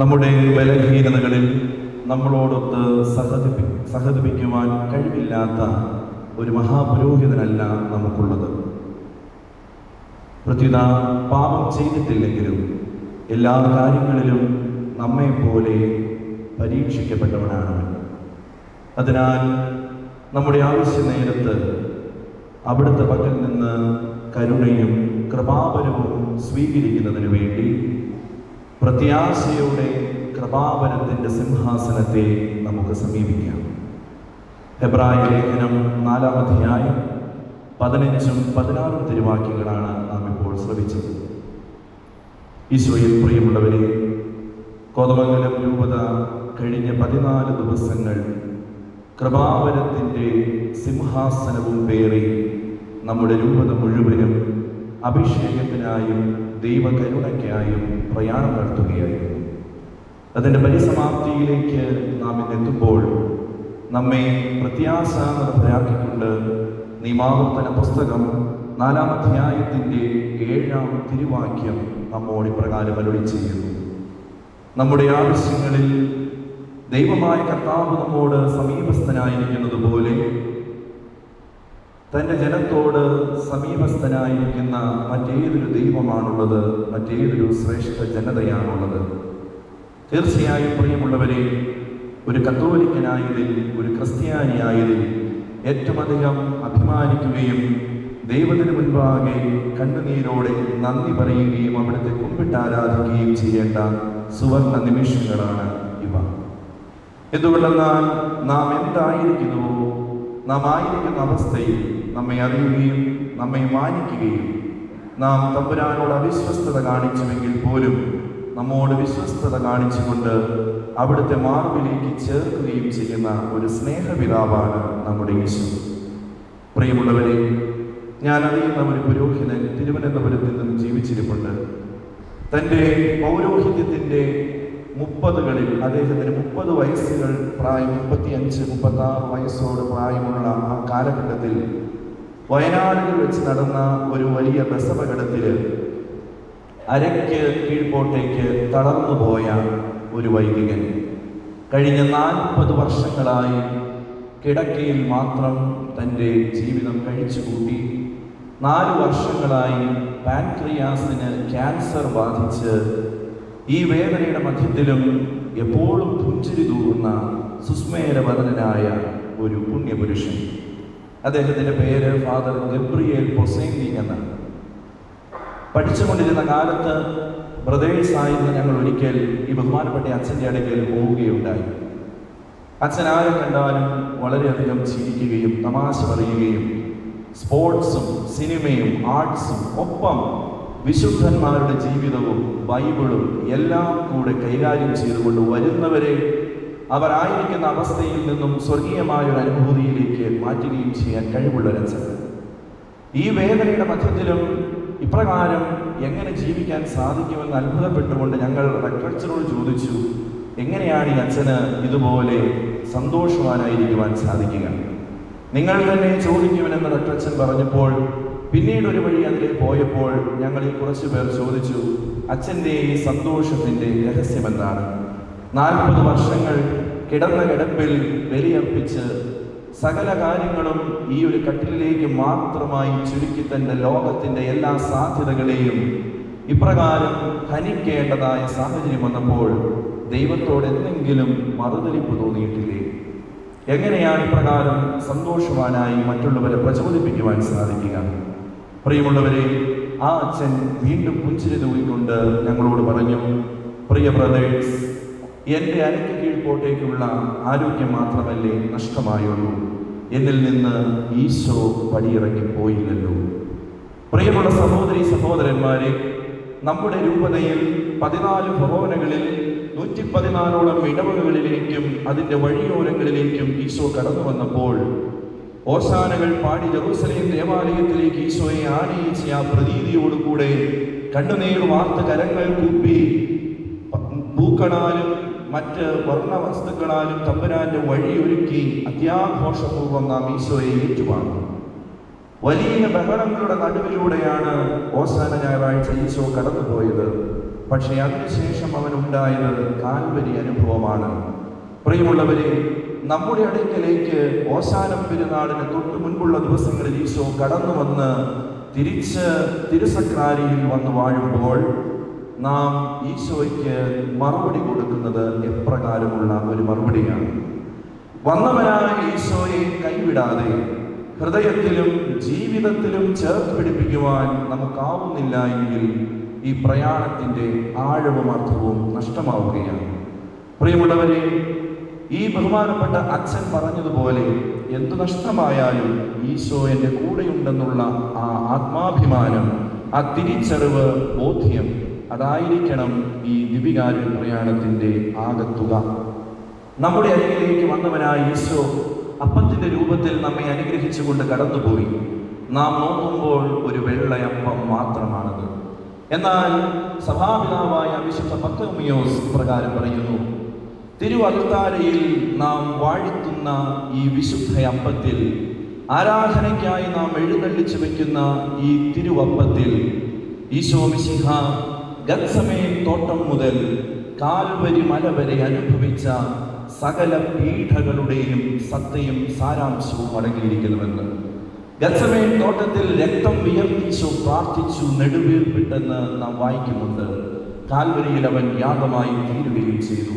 നമ്മുടെ ബലഹീനതകളിൽ നമ്മളോടൊത്ത് സഹതിപ്പി സഹതിപ്പിക്കുവാൻ കഴിവില്ലാത്ത ഒരു മഹാപുരോഹിതനല്ല നമുക്കുള്ളത്. പ്രത്യുത പാപം ചെയ്തിട്ടില്ലെങ്കിലും എല്ലാ കാര്യങ്ങളിലും നമ്മെപ്പോലെ പരീക്ഷിക്കപ്പെട്ടവനാണ് അതിനാൽ നമ്മുടെ ആവശ്യ നേരത്ത് അവിടുത്തെ പക്കൽ നിന്ന് കരുണയും കൃപാപരവും സ്വീകരിക്കുന്നതിന് വേണ്ടി പ്രത്യാശയോടെ കൃപാവനത്തിന്റെ സിംഹാസനത്തെ നമുക്ക് സമീപിക്കാം. ഹെബ്രായ ലേഖനം നാലാം പതിനഞ്ചും പതിനാറും തിരുവാക്യങ്ങളാണ് നാം ഇപ്പോൾ ശ്രവിച്ചത്. ഈശോയിൽ പ്രിയമുള്ളവരെ കോതമംഗലം രൂപത കഴിഞ്ഞ പതിനാല് ദിവസങ്ങൾ കൃപാവരത്തിന്റെ സിംഹാസനവും പേറി നമ്മുടെ രൂപത മുഴുവനും അഭിഷേകത്തിനായും ദൈവകരുണയ്ക്കായും പ്രയാണം നടത്തുകയായിരുന്നു. അതിന്റെ പരിസമാപ്തിയിലേക്ക് നാം ഇന്നെത്തുമ്പോൾ നമ്മെ പ്രത്യാശ നിയമാവർത്തന പുസ്തകം നാലാം അധ്യായത്തിന്റെ ഏഴാം തിരുവാക്യം നമ്മോട് ഇപ്രകാരം അരുളി ചെയ്യുന്നു. നമ്മുടെ ആവശ്യങ്ങളിൽ ദൈവമായ കർത്താവ് നമ്മോട് സമീപസ്ഥനായിരിക്കുന്നത് പോലെ തന്റെ ജനത്തോട് സമീപസ്ഥനായിരിക്കുന്ന മറ്റേതൊരു ദൈവമാണുള്ളത് മറ്റേതൊരു ശ്രേഷ്ഠ ജനതയാണുള്ളത്. തീർച്ചയായും പ്രിയമുള്ളവരെ ഒരു കത്തോലിക്കനായതിൽ ഒരു ക്രിസ്ത്യാനിയായതിൽ ഏറ്റവും അധികം അഭിമാനിക്കുകയും ദൈവത്തിന് മുൻപാകെ കണ്ണുനീരോടെ നന്ദി പറയുകയും അവിടുത്തെ കുമ്പിട്ട് ആരാധിക്കുകയും ചെയ്യേണ്ട സുവർണ നിമിഷങ്ങളാണ് ഇവ. എന്തുകൊണ്ടെന്നാൽ നാം എന്തായിരിക്കുന്നുവോ നാം ആയിരിക്കുന്ന അവസ്ഥയിൽ നമ്മെ അറിയുകയും നമ്മെ മാനിക്കുകയും നാം തമ്പുരാനോട് അവിശ്വസ്തത കാണിച്ചുവെങ്കിൽ പോലും നമ്മോട് വിശ്വസ്തത കാണിച്ചുകൊണ്ട് അവിടുത്തെ മാർബിലേക്ക് ചേർക്കുകയും ചെയ്യുന്ന ഒരു സ്നേഹപിതാവാണ് നമ്മുടെ യേശു. പ്രിയമുള്ളവരെ ഞാൻ അറിയുന്ന ഒരു പുരോഹിതൻ തിരുവനന്തപുരത്തിൽ നിന്നും ജീവിച്ചിരിപ്പുണ്ട്. തന്റെ പൗരോഹിത്യത്തിന്റെ മുപ്പതുകളിൽ അദ്ദേഹത്തിന് മുപ്പത് വയസ്സുകൾ പ്രായം മുപ്പത്തി അഞ്ച് മുപ്പത്തി ആറ് വയസ്സോട് പ്രായമുള്ള ആ കാലഘട്ടത്തിൽ വയനാടിൽ വെച്ച് നടന്ന ഒരു വലിയ ബസപകടത്തിൽ അരയ്ക്ക് കീഴ്പോട്ടേക്ക് തളർന്നു പോയ ഒരു വൈദികൻ. കഴിഞ്ഞ നാൽപ്പത് വർഷങ്ങളായി കിടക്കയിൽ മാത്രം തന്റെ ജീവിതം കഴിച്ചുകൂട്ടി. നാല് വർഷങ്ങളായി പാൻക്രിയാസിന് ക്യാൻസർ ബാധിച്ച് ഈ വേദനയുടെ മധ്യത്തിലും എപ്പോഴും പുഞ്ചിരി തൂകുന്ന സുസ്മേരവദനായ ഒരു പുണ്യപുരുഷൻ. അദ്ദേഹത്തിന്റെ പേര് ഫാദർ ഗബ്രിയേൽ പൊസേങ്കി എന്നാണ്. പഠിച്ചുകൊണ്ടിരുന്ന കാലത്ത് ബ്രദേഴ്സ് ആയിരുന്ന ഞങ്ങൾ ഒരിക്കൽ ഈ ബഹുമാനപ്പെട്ട അച്ഛന്റെ അടുക്കൽ പോവുകയുണ്ടായി. അച്ഛൻ ആരെ കണ്ടാലും വളരെയധികം ചിരിക്കുകയും തമാശ പറയുകയും സ്പോർട്സും സിനിമയും ആർട്സും ഒപ്പം വിശുദ്ധന്മാരുടെ ജീവിതവും ബൈബിളും എല്ലാം കൂടെ കൈകാര്യം ചെയ്തുകൊണ്ട് വരുന്നവരെ അവരായിരിക്കുന്ന അവസ്ഥയിൽ നിന്നും സ്വർഗീയമായ ഒരു അനുഭൂതിയിലേക്ക് മാറ്റുകയും ചെയ്യാൻ കഴിവുള്ള അച്ഛൻ. ഈ വേദനയുടെ മധ്യത്തിലും ഇപ്രകാരം എങ്ങനെ ജീവിക്കാൻ സാധിക്കുമെന്ന് അത്ഭുതപ്പെട്ടുകൊണ്ട് ഞങ്ങൾ റെക്ടറച്ചറോട് ചോദിച്ചു എങ്ങനെയാണ് ഈ അച്ഛന് ഇതുപോലെ സന്തോഷവാനായിരിക്കുവാൻ സാധിക്കുക? നിങ്ങൾ തന്നെ ചോദിക്കുമെന്ന് റെക്ടറച്ചൻ പറഞ്ഞപ്പോൾ പിന്നീട് ഒരു വഴി അതിലെ പോയപ്പോൾ ഞങ്ങൾ ഈ കുറച്ചു പേർ ചോദിച്ചു അച്ഛന്റെ ഈ സന്തോഷത്തിന്റെ രഹസ്യം എന്താണ് നാൽപ്പത് വർഷങ്ങൾ കിടന്ന കിടപ്പിൽ ബലിയർപ്പിച്ച് സകല കാര്യങ്ങളും ഈ ഒരു കട്ടിലേക്ക് മാത്രമായി ചുരുക്കി തന്റെ ലോകത്തിന്റെ എല്ലാ സാധ്യതകളെയും ഇപ്രകാരം ഹനിക്കേണ്ടതായ സാഹചര്യം വന്നപ്പോൾ ദൈവത്തോട് എന്തെങ്കിലും മറുതലിപ്പ് തോന്നിയിട്ടില്ലേ? എങ്ങനെയാണ് ഇപ്രകാരം സന്തോഷവാനായി മറ്റുള്ളവരെ പ്രചോദിപ്പിക്കുവാൻ സാധിക്കുക? പ്രിയമുള്ളവരെ ആ അച്ഛൻ വീണ്ടും പുഞ്ചിരി തൂങ്ങിക്കൊണ്ട് ഞങ്ങളോട് പറഞ്ഞു പ്രിയ ബ്രദേഴ്സ് എന്റെ അരയ്ക്ക് കീഴ്പോട്ടേക്കുള്ള ആരോഗ്യം മാത്രമല്ലേ നഷ്ടമായുള്ളൂ. എന്നിൽ നിന്ന് ഈശോ പടിയിറങ്ങി പോയില്ലല്ലോ. പ്രിയമുള്ള സഹോദരി സഹോദരന്മാരെ നമ്മുടെ രൂപതയിൽ പതിനാല് ഭവനങ്ങളിൽ നൂറ്റി പതിനാലോളം ഇടവകകളിലേക്കും അതിന്റെ വഴിയോരങ്ങളിലേക്കും ഈശോ കടന്നു വന്നപ്പോൾ ഓശാനകൾ പാടി ജെറൂസലേം ദേവാലയത്തിലേക്ക് ഈശോയെ ആനയിച്ച് ആ പ്രതീതിയോടുകൂടെ കണ്ണുനീർ വാർത്ത കരങ്ങൾ കൂപ്പി പൂക്കളാലും മറ്റ് വർണ വസ്തുക്കളാലും തമ്പുരാന്റെ വഴിയൊരുക്കി അത്യാഘോഷപൂർവം നാം ഈശോയെ ഏറ്റുവാങ്ങി വലിയ ബഹളങ്ങളുടെ നടുവിലൂടെയാണ് ഓസാന ഞായറാഴ്ച ഈശോ കടന്നുപോയത്. പക്ഷേ അതിനുശേഷം അവനുണ്ടായത് കാൽവരി അനുഭവമാണ്. പ്രിയമുള്ളവരെ നമ്മുടെ അടുക്കലേക്ക് ഓസാനം പെരുന്നാളിന് തൊട്ട് മുൻപുള്ള ദിവസങ്ങളിൽ ഈശോ കടന്നു വന്ന് തിരിച്ച് തിരുസക്രാരിയിൽ വന്ന് വാഴുമ്പോൾ നാം ഈശോയ്ക്ക് മറുപടി കൊടുക്കുന്നത് എപ്രകാരമുള്ള ഒരു മറുപടിയാണ്. വന്നവനായ ഈശോയെ കൈവിടാതെ ഹൃദയത്തിലും ജീവിതത്തിലും ചേർത്ത് പിടിപ്പിക്കുവാൻ നമുക്കാവുന്നില്ല എങ്കിൽ ഈ പ്രയാണത്തിന്റെ ആഴവും അർത്ഥവും നഷ്ടമാവുകയാണ്. പ്രിയമുള്ളവരെ ഈ ബഹുമാനപ്പെട്ട അച്ഛൻ പറഞ്ഞതുപോലെ എന്തു നഷ്ടമായാലും ഈശോ എന്റെ കൂടെയുണ്ടെന്നുള്ള ആ ആത്മാഭിമാനം ആ തിരിച്ചറിവ് ബോധ്യം അതായിരിക്കണം ഈ ദിവികാര്യ പ്രയാണത്തിന്റെ ആകത്തുക. നമ്മുടെ അരികിലേക്ക് വന്നവനായ ഈശോ അപ്പത്തിന്റെ രൂപത്തിൽ നമ്മെ അനുഗ്രഹിച്ചുകൊണ്ട് കടന്നുപോയി. നാം നോക്കുമ്പോൾ ഒരു വെള്ളയപ്പം മാത്രമാണത്. എന്നാൽ സഭാപിതാവായ വിശുദ്ധ പത്തമിയോസ് പ്രകാരം പറയുന്നു തിരുവൽത്താരയിൽ നാം വാഴ്ത്തുന്ന ഈ വിശുദ്ധ അപ്പത്തിൽ ആരാധനയ്ക്കായി നാം എഴുന്നള്ളിച്ചു വയ്ക്കുന്ന ഈ തിരുവപ്പത്തിൽ ഈശോ മിശിഹ ഗത്സമേ തോട്ടം മുതൽ കാൽവരി മല വരെ അനുഭവിച്ച സകല പീഠകളുടെയും സത്തയും സാരാംശവും അടങ്ങിയിരിക്കുന്നുവെന്ന്. ഗത്സമയ തോട്ടത്തിൽ രക്തം വിയർപ്പിച്ചു പ്രാർത്ഥിച്ചു നെടുവീർപ്പിട്ടെന്ന് നാം വായിക്കുന്നുണ്ട്. കാൽവരിയിൽ അവൻ യാഗമായി തീരുകയും ചെയ്തു.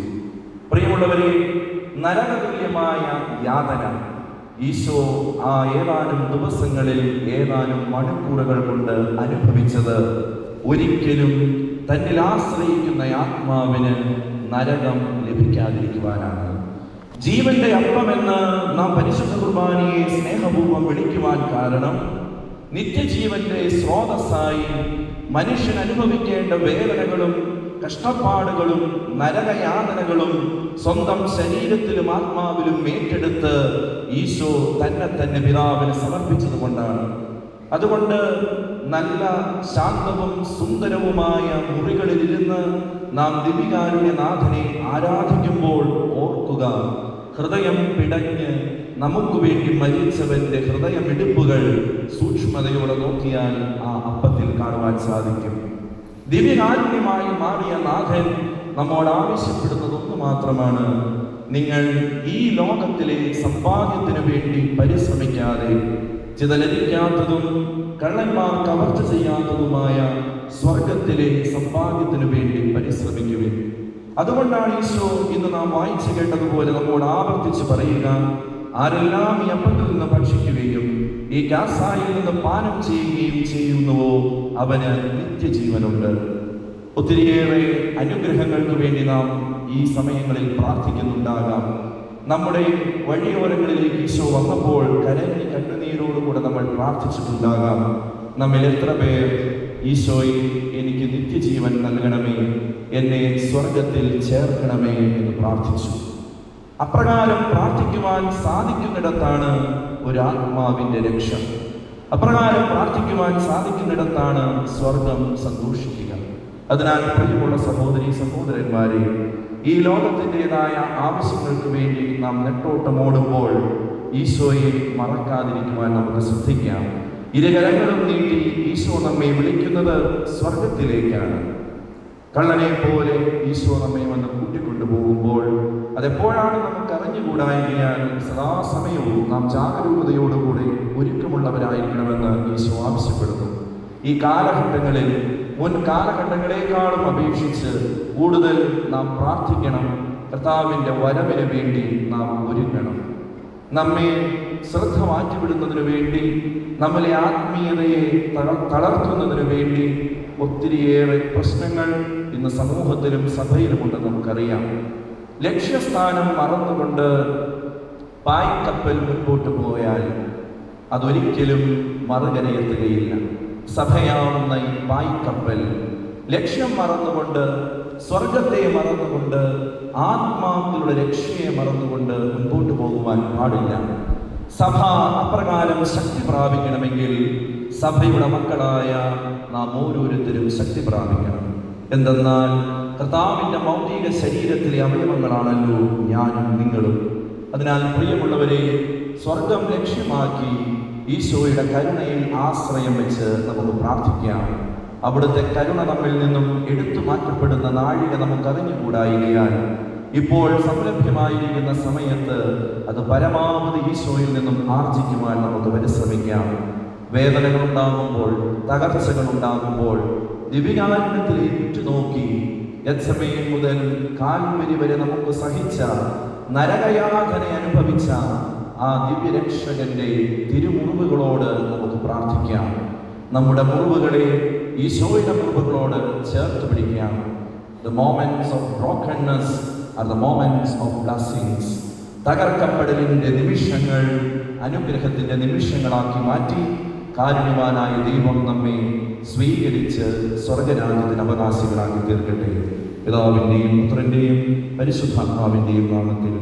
പ്രിയമുള്ളവരെ നരകതുല്യമായ യാതന. ഈശോ ആ ഏതാനും ദിവസങ്ങളിൽ ഏതാനും മണിക്കൂറുകൾ കൊണ്ട് അനുഭവിച്ചത് ഒരിക്കലും തന്നിൽ ആശ്രയിക്കുന്ന ആത്മാവിന് നരകം ലഭിക്കാതിരിക്കുവാനാണ്. ജീവന്റെ അപ്പമെന്ന് നാം പരിശുദ്ധ കുർബാനയെ സ്നേഹപൂർവം വിളിക്കുവാൻ കാരണം നിത്യജീവന്റെ സ്രോതസ്സായി മനുഷ്യൻ അനുഭവിക്കേണ്ട വേദനകളും കഷ്ടപ്പാടുകളും നരകയാതനകളും സ്വന്തം ശരീരത്തിലും ആത്മാവിലും ഏറ്റെടുത്ത് ഈശോ തന്നെ തന്നെ പിതാവിന് സമർപ്പിച്ചത് കൊണ്ടാണ് അതുകൊണ്ട് നല്ല ശാന്തവും സുന്ദരവുമായ മുറികളിലിരുന്ന് നാം ദിവികാരുണ്യനാഥനെ ആരാധിക്കുമ്പോൾ ഓർക്കുക ഹൃദയം പിടഞ്ഞ് നമുക്ക് വേണ്ടി മരിച്ചവന്റെ ഹൃദയമിടിപ്പുകൾ സൂക്ഷ്മതയോടെ നോക്കിയാൽ ആ അപ്പത്തിൽ കാണുവാൻ സാധിക്കും. ദിവ്യകാരുണ്യമായി മാറിയ നാഥൻ നമ്മോട് ആവശ്യപ്പെടുന്നത് ഒന്ന് മാത്രമാണ്. നിങ്ങൾ ഈ ലോകത്തിലെ സമ്പാദ്യത്തിനു വേണ്ടി പരിശ്രമിക്കാതെ ചിതലരിക്കാത്തതും കള്ളന്മാർ കവർച്ച ചെയ്യാത്തതുമായ സ്വർഗത്തിലെ സമ്പാദ്യത്തിനു വേണ്ടി പരിശ്രമിക്കുവിൻ. അതുകൊണ്ടാണ് ഈശോ ഇന്ന് നാം വായിച്ചു കേട്ടതുപോലെ നമ്മോട് ആവർത്തിച്ച് പറയുക ആരെല്ലാം ഈ അപ്പത്തിൽ നിന്ന് ഭക്ഷിക്കുകയും ഈ കാസായിൽ നിന്ന് പാനം ചെയ്യുകയും ചെയ്യുന്നുവോ അവന് നിത്യജീവനുണ്ട്. ഒത്തിരിയേറെ അനുഗ്രഹങ്ങൾക്ക് വേണ്ടി നാം ഈ സമയങ്ങളിൽ പ്രാർത്ഥിക്കുന്നുണ്ടാകാം. നമ്മുടെ വഴിയോരങ്ങളിലേക്ക് ഈശോ വന്നപ്പോൾ കരഞ്ഞ് കണ്ണുനീരോടുകൂടെ നമ്മൾ പ്രാർത്ഥിച്ചിട്ടുണ്ടാകാം. നമ്മിൽ എത്ര പേർ ഈശോയെ എനിക്ക് നിത്യജീവൻ നൽകണമേ എന്നെ സ്വർഗത്തിൽ ചേർക്കണമേ എന്ന് പ്രാർത്ഥിച്ചു. അപ്രകാരം പ്രാർത്ഥിക്കുവാൻ സാധിക്കുന്നിടത്താണ് ഒരു ആത്മാവിന്റെ രക്ഷ. അപ്രകാരം പ്രാർത്ഥിക്കുവാൻ സാധിക്കുന്നിടത്താണ് സ്വർഗം സന്തോഷിക്കുക. അതിനാൽ പ്രിയമുള്ള സഹോദരി സഹോദരന്മാരെ ഈ ലോകത്തിന്റെതായ ആവശ്യങ്ങൾക്ക് വേണ്ടി നാം നെട്ടോട്ടമോടുമ്പോൾ ഈശോയെ മറക്കാതിരിക്കുവാൻ നമുക്ക് ശ്രദ്ധിക്കാം. ഇരുകരങ്ങളും നീട്ടി ഈശോ നമ്മെ വിളിക്കുന്നത് സ്വർഗത്തിലേക്കാണ് കള്ളനെ പോലെ ഈശോ നമ്മെ വന്ന് കൂട്ടിക്കൊണ്ടുപോകുമ്പോൾ അതെപ്പോഴാണ് നമുക്ക് അറിഞ്ഞുകൂടായിരിക്കാൻ സദാസമയവും നാം ജാഗരൂകതയോടുകൂടി ഒരുക്കമുള്ളവരായിരിക്കണമെന്ന് ഈശോ ആവശ്യപ്പെടുന്നു. ഈ കാലഘട്ടങ്ങളിൽ മുൻ കാലഘട്ടങ്ങളെക്കാളും അപേക്ഷിച്ച് കൂടുതൽ നാം പ്രാർത്ഥിക്കണം. കർത്താവിന്റെ വരവിന് വേണ്ടി നാം ഒരുങ്ങണം. നമ്മെ ശ്രദ്ധ മാറ്റിവിടുന്നതിന് വേണ്ടി നമ്മളെ ആത്മീയതയെ തള- തളർത്തുന്നതിന് വേണ്ടി ഒത്തിരിയേറെ പ്രശ്നങ്ങൾ ഇന്ന് സമൂഹത്തിലും സഭയിലുമുണ്ട് നമുക്കറിയാം. ലക്ഷ്യസ്ഥാനം മറന്നുകൊണ്ട് പായ്ക്കപ്പൽ മുൻപോട്ട് പോയാൽ അതൊരിക്കലും മറുകരയെത്തുകയില്ല. സഭയാവുന്ന ഈ പായ്ക്കപ്പൽ ലക്ഷ്യം മറന്നുകൊണ്ട് സ്വർഗത്തെ മറന്നുകൊണ്ട് ആത്മാക്കളുടെ രക്ഷയെ മറന്നുകൊണ്ട് മുൻപോട്ട് പോകുവാൻ പാടില്ല. സഭ അപ്രകാരം ശക്തി പ്രാപിക്കണമെങ്കിൽ സഭയുടെ മക്കളായ നാം ഓരോരുത്തരും ശക്തി പ്രാപിക്കണം. എന്തെന്നാൽ കർത്താവിന്റെ മൗലിക ശരീരത്തിലെ അവയവങ്ങളാണല്ലോ ഞാനും നിങ്ങളും. അതിനാൽ പ്രിയമുള്ളവരെ സ്വർഗം ലക്ഷ്യമാക്കി ഈശോയുടെ കരുണയിൽ ആശ്രയം വെച്ച് നമുക്ക് പ്രാർത്ഥിക്കാം. അവിടുത്തെ കരുണ നമ്മിൽ നിന്നും എടുത്തു മാറ്റപ്പെടുന്ന നാഴിക നമുക്ക് അറിഞ്ഞുകൂടായിരിക്കാൻ. ഇപ്പോൾ സംരംഭ്യമായിരിക്കുന്ന സമയത്ത് അത് പരമാവധി ഈശോയിൽ നിന്നും ആർജിക്കുവാൻ നമുക്ക് പരിശ്രമിക്കാം. വേദനകൾ ഉണ്ടാകുമ്പോൾ തകർച്ചകൾ ഉണ്ടാകുമ്പോൾ ദിവികാരണത്തിലേക്ക് നോക്കി യത്സമയം മുതൽ കാൽവരി വരെ നമുക്ക് സഹിച്ച നരകയാതന അനുഭവിച്ച ആ ദിവ്യരക്ഷകന്റെ തിരുമുറിവുകളോട് നമുക്ക് പ്രാർത്ഥിക്കാം. നമ്മുടെ മുറിവുകളെ ഈശോയുടെ മുറിവുകളോട് ചേർത്ത് പിടിക്കാം. The moments of brokenness are the moments of blessings തകർക്കപ്പെടലിന്റെ നിമിഷങ്ങൾ അനുഗ്രഹത്തിന്റെ നിമിഷങ്ങളാക്കി മാറ്റി കാരുണ്യവാനായ ദൈവം നമ്മെ സ്വീകരിച്ച് സ്വർഗരാജ്യത്തിന് അവകാശികളാക്കി തീർക്കട്ടെ. പിതാവിന്റെയും പുത്രന്റെയും പരിശുദ്ധാത്മാവിന്റെയും നാമത്തിൽ